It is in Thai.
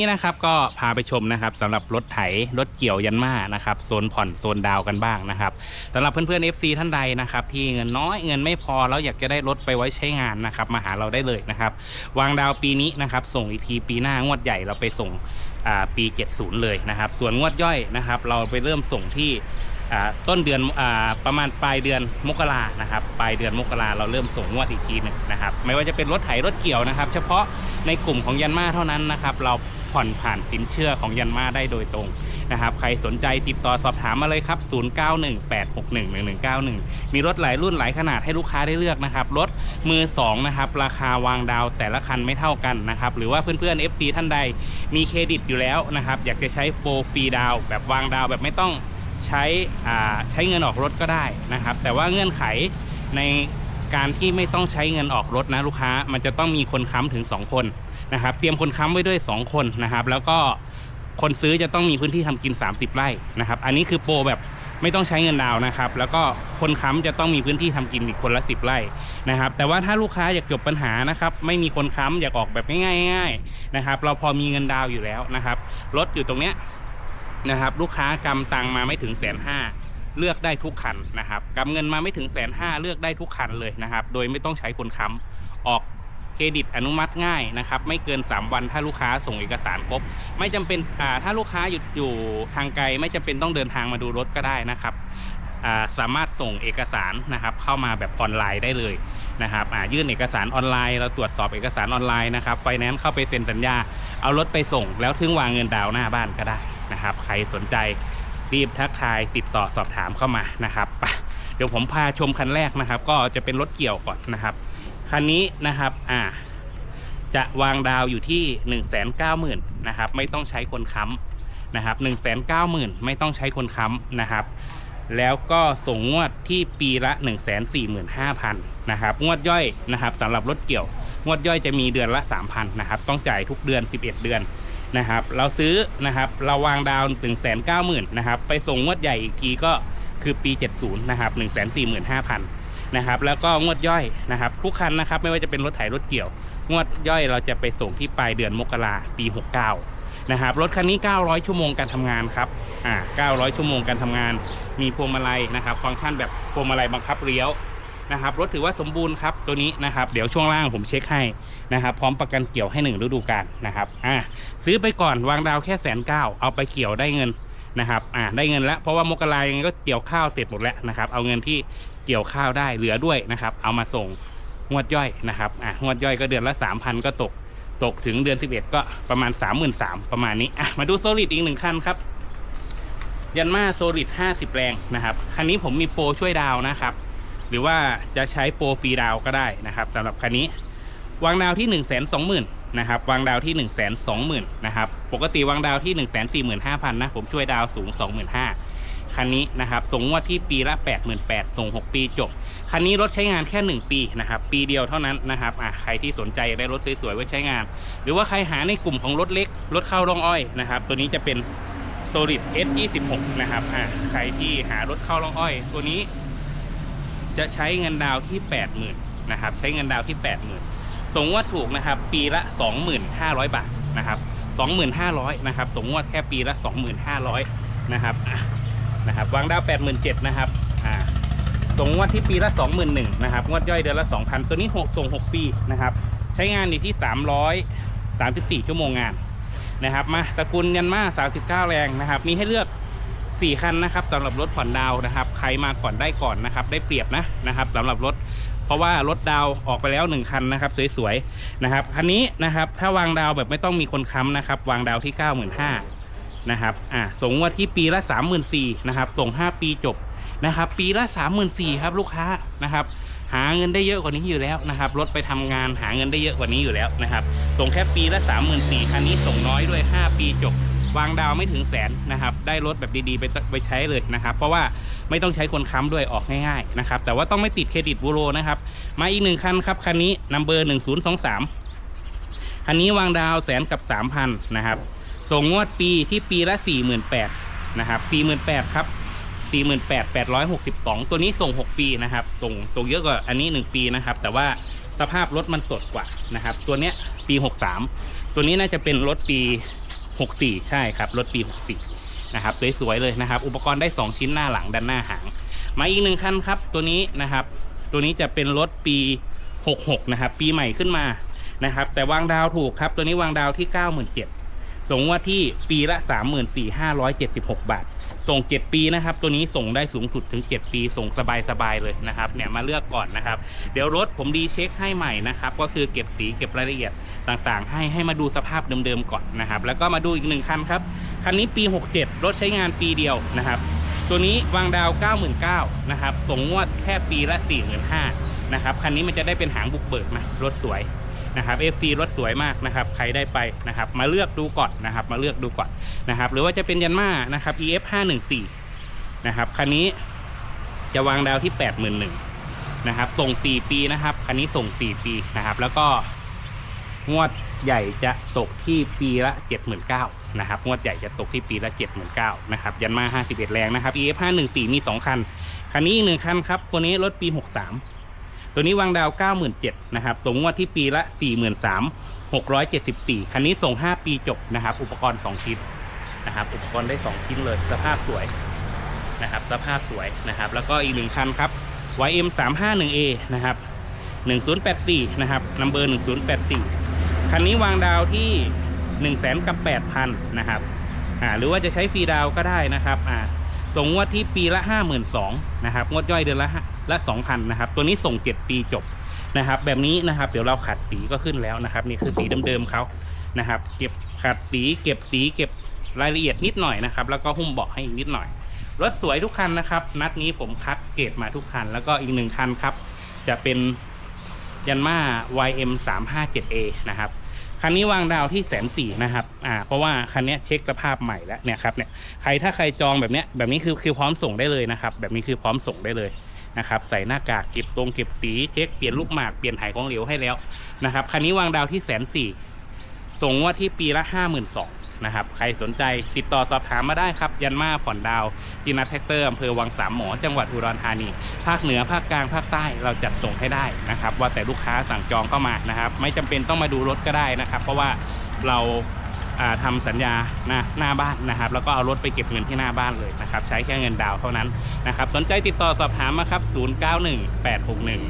นี่นะครับก็พาไปชมนะครับสำหรับรถไถรถเกี่ยวยันมานะครับโซนผ่อนโซนดาวกันบ้างนะครับสำหรับเพื่อนๆ FC ท่านใดนะครับที่เงินน้อยเงินไม่พอแล้วอยากจะได้รถไปไว้ใช้งานนะครับมาหาเราได้เลยนะครับวางดาวปีนี้นะครับส่งอีกทีปีหน้างวดใหญ่เราไปส่งปี 70 เลยนะครับส่วนงวดย่อยนะครับเราไปเริ่มส่งที่ต้นเดือนอประมาณปลายเดือนมกรานะครับปลายเดือนมกราเราเริ่มส่งงวดอีกทีหนึ่งนะครับไม่ว่าจะเป็นรถไถรถเกี่ยวนะครับ เฉพาะในกลุ่มของยันมาเท่านั้นนะครับเรา ผ่อนผ่านสินเชื่อของยันมาได้โดยตรงนะครับ ใครสนใจติดต่อสอบถามมาเลยครับ 0918611191 มีรถหลายรุ่นหลายขนาดให้ลูกค้าได้เลือกนะครับ รถมือ2นะครับราคาวางดาวแต่ละคันไม่เท่ากันนะครับ หรือว่าเพื่อนๆ FC ท่านใดมีเครดิตอยู่แล้วนะครับ อยากจะใช้โปรฟรีดาวแบบวางดาวแบบไม่ต้องใช้ใช้เงินออกรถก็ได้นะครับ แต่ว่าเงื่อนไขในการที่ไม่ต้องใช้เงินออกรถนะลูกค้า มันจะต้องมีคนค้ำถึง 2 คน นะครับ เตรียมคนค้ำไว้ด้วย 2 คนนะครับ แล้วก็คนซื้อจะต้องมีพื้นที่ทำกิน 30 ไร่นะครับ อันนี้คือโปรแบบไม่ต้องใช้เงินดาวนะครับ แล้วก็คนค้ำจะต้องมีพื้นที่ทำกินอีกคนละ 10 ไร่นะครับ แต่ว่าถ้าลูกค้าอยากจบปัญหานะครับ ไม่มีคนค้ำอยากออกแบบง่ายๆนะครับ เราพอมีเงินดาวอยู่แล้วนะครับรถอยู่ตรงเนี้ยนะครับ ลูกค้ากำตังมาไม่ถึงแสนห้าเลือกได้ทุกคันนะครับกำเงินมาไม่ถึงแสนห้าเลือกได้ทุกคันเลยนะครับ โดยไม่ต้องใช้คนค้ำออก เครดิตอนุมัติง่ายนะครับไม่เกิน 3 วันถ้าลูกค้าส่งเอกสารครบ ไม่จำเป็นถ้าลูกค้าอยู่อยู่ทางไกล ไม่จำเป็นต้องเดินทางมาดูรถก็ได้นะครับสามารถส่งเอกสารนะครับเข้ามาแบบออนไลน์ได้เลยนะครับยื่นเอกสารออนไลน์ เราตรวจสอบเอกสารออนไลน์นะครับไฟแนนซ์เข้าไปเซ็นสัญญา เอารถไปส่ง แล้วถึงวางเงินดาวน์หน้าบ้านก็ได้นะครับ ใครสนใจรีบทักทายติดต่อสอบถามเข้ามานะครับเดี๋ยวผมพาชมคันแรกนะครับ ก็จะเป็นรถเกี่ยวก่อนนะครับ คันนี้นะครับอ่าจะวางดาวอยู่ที่ 1 9 0 0 0 0นะครับไม่ต้องใช้คนค้ำนะครับ1 9 0 0 0 0 ไม่ต้องใช้คนค้ำนะครับ แล้วก็ส่งงวดที่ปีละ 1 4 5 0 0 0นะครับงวดย่อยนะครับสำหรับรถเกี่ยว งวดย่อยจะมีเดือนละ 3,000นะครับต้องจ่ายทุกเดือน 11 เดือนนะครับ เราซื้อนะครับเราวางดาวถึงแสนเก้าหมื่นนะครับไปส่งงวดใหญ่อีกทีก็คือปี 70นะครับ1 4 5 0 0 0 นะครับแล้วก็งวดย่อยนะครับทุกคันนะครับไม่ว่าจะเป็นรถไถรถเกี่ยว งวดย่อยเราจะไปส่งที่ปลายเดือนมกราปี 69นะครับรถคันนี้ 900 ชั่วโมงการทำงานครับอ่า900 ชั่วโมงการทำงาน มีพวงมาลัยนะครับฟังก์ชันแบบพวงมาลัยบังคับเลี้ยวนะครับรถถือว่าสมบูรณ์ครับตัวนี้นะครับเดี๋ยวช่วงล่างผมเช็คให้นะครับพร้อมประกันเกี่ยวให้หนึ่งฤดูกาลนะครับอ่าซื้อไปก่อนวางดาวแค่แสนเก้าเอาไปเกี่ยวได้เงินนะครับอ่าได้เงินแล้วเพราะว่ามกรายังไงก็เกี่ยวข้าวเสร็จหมดแล้วนะครับเอาเงินที่ เกี่ยวข้าวได้เหลือด้วยนะครับ เอามาส่งงวดย่อยนะครับอ่างวดย่อยก็เดือนละ 3,000 ก็ตกตกถึงเดือน 11 ก็ประมาณ 33,000ประมาณนี้อะมาดูโซลิดอีกหนึ่งคันครับยันมาโซลิด50 แรงนะครับ คันนี้ผมมีโปรช่วยดาวนะครับ หรือว่าจะใช้โปรฟรีดาวก็ได้นะครับสำหรับคันนี้ วางดาวที่1นึ่งแสนสองหมื่นนะครับวางดาวที่1นึ่งแสนสองหมื่นนะครับปกติวางดาวที่1นึ่งแสนสี่หมื่นห้าพันนะผมช่วยดาวสูง 25,000 คันนี้นะครับ ส่งงวดที่ปีละ 88,000ส่ง 6 ปีจบ คันนี้รถใช้งานแค่ 1 ปีนะครับ ปีเดียวเท่านั้นนะครับอะใครที่สนใจได้รถสวยๆไว้ใช้งาน หรือว่าใครหาในกลุ่มของรถเล็ก รถเข้าร่องอ้อยนะครับ ตัวนี้จะเป็น Solid S26 นะครับอะใครที่หารถเข้าร่องอ้อย ตัวนี้ จะใช้เงินดาวที่ 80,000นะครับ ใช้เงินดาวที่ 80,000ส่งงวดถูกนะครับ ปีละ 25,000 บาทนะครับ25,000นะครับส่งงวดแค่ปีละ 25,000นะครับ นะครับวางดาว 87,000นะครับอ่าส่งงวดที่ปีละ 21,000นะครับงวดย่อยเดือนละ 2,000 ตัวนี้หกส่ง 6 ปีนะครับใช้งานอยู่ที่ 334 ชั่วโมงงานนะครับมาตระกูลยันมา 39 แรงนะครับมีให้เลือกสี่คันนะครับสำหรับรถผ่อนดาวนะครับใครมาก่อนได้ก่อนนะครับได้เปรียบนะนะครับสำหรับรถเพราะว่ารถดาวออกไปแล้วหนึ่งคันนะครับสวยๆนะครับคันนี้นะครับถ้าวางดาวแบบไม่ต้องมีคนค้ำนะครับวางดาวที่ 95,000 นะครับอ่าส่งงวดที่ปีละ34,000นะครับ ส่ง 5 ปีจบนะครับ ปีละ 34,000ครับลูกค้านะครับ หาเงินได้เยอะกว่านี้อยู่แล้วนะครับรถไปทำงานหาเงินได้เยอะกว่านี้อยู่แล้วนะครับ ส่งแค่ปีละ 34,000คันนี้ส่งน้อยด้วย 5 ปีจบ วางดาวไม่ถึงแสนนะครับ ได้รถแบบดีๆไปไปใช้เลยนะครับ เพราะว่าไม่ต้องใช้คนค้ำด้วยออกง่ายๆนะครับ แต่ว่าต้องไม่ติดเครดิตบูโรนะครับมาอีกหนึ่งคันครับคันนี้นัมเบอร์หนึ่งศูนย์สองสามคันนี้วางดาวแสนกับสามพันนะครับ ส่งงวดปีที่ปีละสี่หมื่นแปดนะครับสี่หมื่นแปดครับสี่หมื่นแปดแปดร้อยหกสิบสองตัวนี้ส่งหกปีนะครับ ส่งตรงเยอะกว่าอันนี้หนึ่งปีนะครับ แต่ว่าสภาพรถมันสดกว่านะครับ ตัวเนี้ยปีหกสามตัวนี้น่าจะเป็นรถปี 64 ใช่ครับ รถปี 64 นะครับ สวยๆเลยนะครับ อุปกรณ์ได้ 2 ชิ้นหน้าหลังด้านหน้าหาง มาอีกหนึ่งคันครับ ตัวนี้นะครับ ตัวนี้จะเป็นรถปี 66 นะครับ ปีใหม่ขึ้นมานะครับ แต่วางดาวถูกครับ ตัวนี้วางดาวที่ 97 ส่งว่าที่ปีละ 34,576 บาท ส่ง 7 ปีนะครับ ตัวนี้ส่งได้สูงสุดถึง 7 ปี ส่งสบายๆเลยนะครับเนี่ยมาเลือกก่อนนะครับ เดี๋ยวรถผมดีเช็คให้ใหม่นะครับ ก็คือเก็บสีเก็บรายละเอียดต่างๆ ให้ให้มาดูสภาพเดิมๆก่อนนะครับ แล้วก็มาดูอีกหนึ่งคันครับคันนี้ปี 67 รถใช้งานปีเดียวนะครับตัวนี้วางดาว 99,000นะครับส่งงวดแค่ปีละ 45,000นะครับคันนี้มันจะได้เป็นหางบุกเบิกนะรถสวย นะครับ FC รถสวยมากนะครับใครได้ไปนะครับมาเลือกดูก่อนนะครับมาเลือกดูก่อนนะครับหรือว่าจะเป็นยันมานะครับ EF 514นะครับคันนี้จะวางดาวที่ 81,000นะครับส่ง 4 ปีนะครับคันนี้ส่ง 4 ปีนะครับแล้วก็งวดใหญ่จะตกที่ปีละ 79,000นะครับงวดใหญ่จะตกที่ปีละ 79,000นะครับยันมา 51 แรงนะครับ EF 514มี 2 คัน คันนี้อีกหนึ่งคันครับตัวนี้รถปี 63 ตัวนี้วางดาว 9 7 0 0นะครับส่งงวดที่ปีละ 43,674 คันนี้ส่ง 5 ปีจบนะครับ อุปกรณ์ 2 ชิ้นนะครับ อุปกรณ์ได้ 2 ชิ้นเลย สภาพสวยนะครับ สภาพสวยนะครับ แล้วก็อีกหนึ่งคันครับ YM 351A นะครับ 1084นะครับนัมเบอร์ 1084 คันนี้วางดาวที่ 1 0 0 0 0กับ8,000นะครับอ่าหรือว่าจะใช้ฟรีดาวก็ได้นะครับอ่าส่งงวดที่ปีละ 52,000นะครับ งวดย่อยเดือนละ ละ 2,000นะครับตัวนี้ส่ง 7 ปีจบนะครับแบบนี้นะครับเดี๋ยวเราขัดสีก็ขึ้นแล้วนะครับนี่คือสีเดิมๆเขานะครับเก็บขัดสีเก็บสีเก็บรายละเอียดนิดหน่อยนะครับแล้วก็หุ้มเบาะให้อีกนิดหน่อยรถสวยทุกคันนะครับ นัดนี้ผมคัดเกรดมาทุกคัน แล้วก็อีกหนึ่งคันครับ จะเป็นยันมา YM 3 5 7 A นะครับคันนี้วางดาวที่แสนสี่นะครับ อ่า เพราะว่าคันนี้เช็คสภาพใหม่แล้วเนี่ยครับเนี่ย ใครถ้าใครจองแบบเนี้ยแบบนี้คือคือพร้อมส่งได้เลยนะครับ แบบนี้คือพร้อมส่งได้เลย นะครับใส่หน้ากากเก็บตรงเก็บสีเช็คเปลี่ยนลูกหมากเปลี่ยนไหของเหลวให้แล้วนะครับคันนี้วางดาวที่แสนสี่ส่งว่าที่ปีละ 5 2 0 0 0นะครับใครสนใจติดต่อสอบถามมาได้ครับ ยันมาผ่อนดาวจินัทแท็กเตอร์อำเภอวังสามหมอจังหวัดอุดรธานี ภาคเหนือภาคกลางภาคใต้เราจัดส่งให้ได้นะครับ ว่าแต่ลูกค้าสั่งจองเข้ามานะครับ ไม่จำเป็นต้องมาดูรถก็ได้นะครับ เพราะว่าเรา ทำาสัญญาหน้าหน้าบ้านนะครับ แล้วก็เอารถไปเก็บเงินที่หน้าบ้านเลยนะครับ ใช้แค่เงินดาวเท่านั้นนะครับ สนใจติดต่อสอบถามมาครับ 091861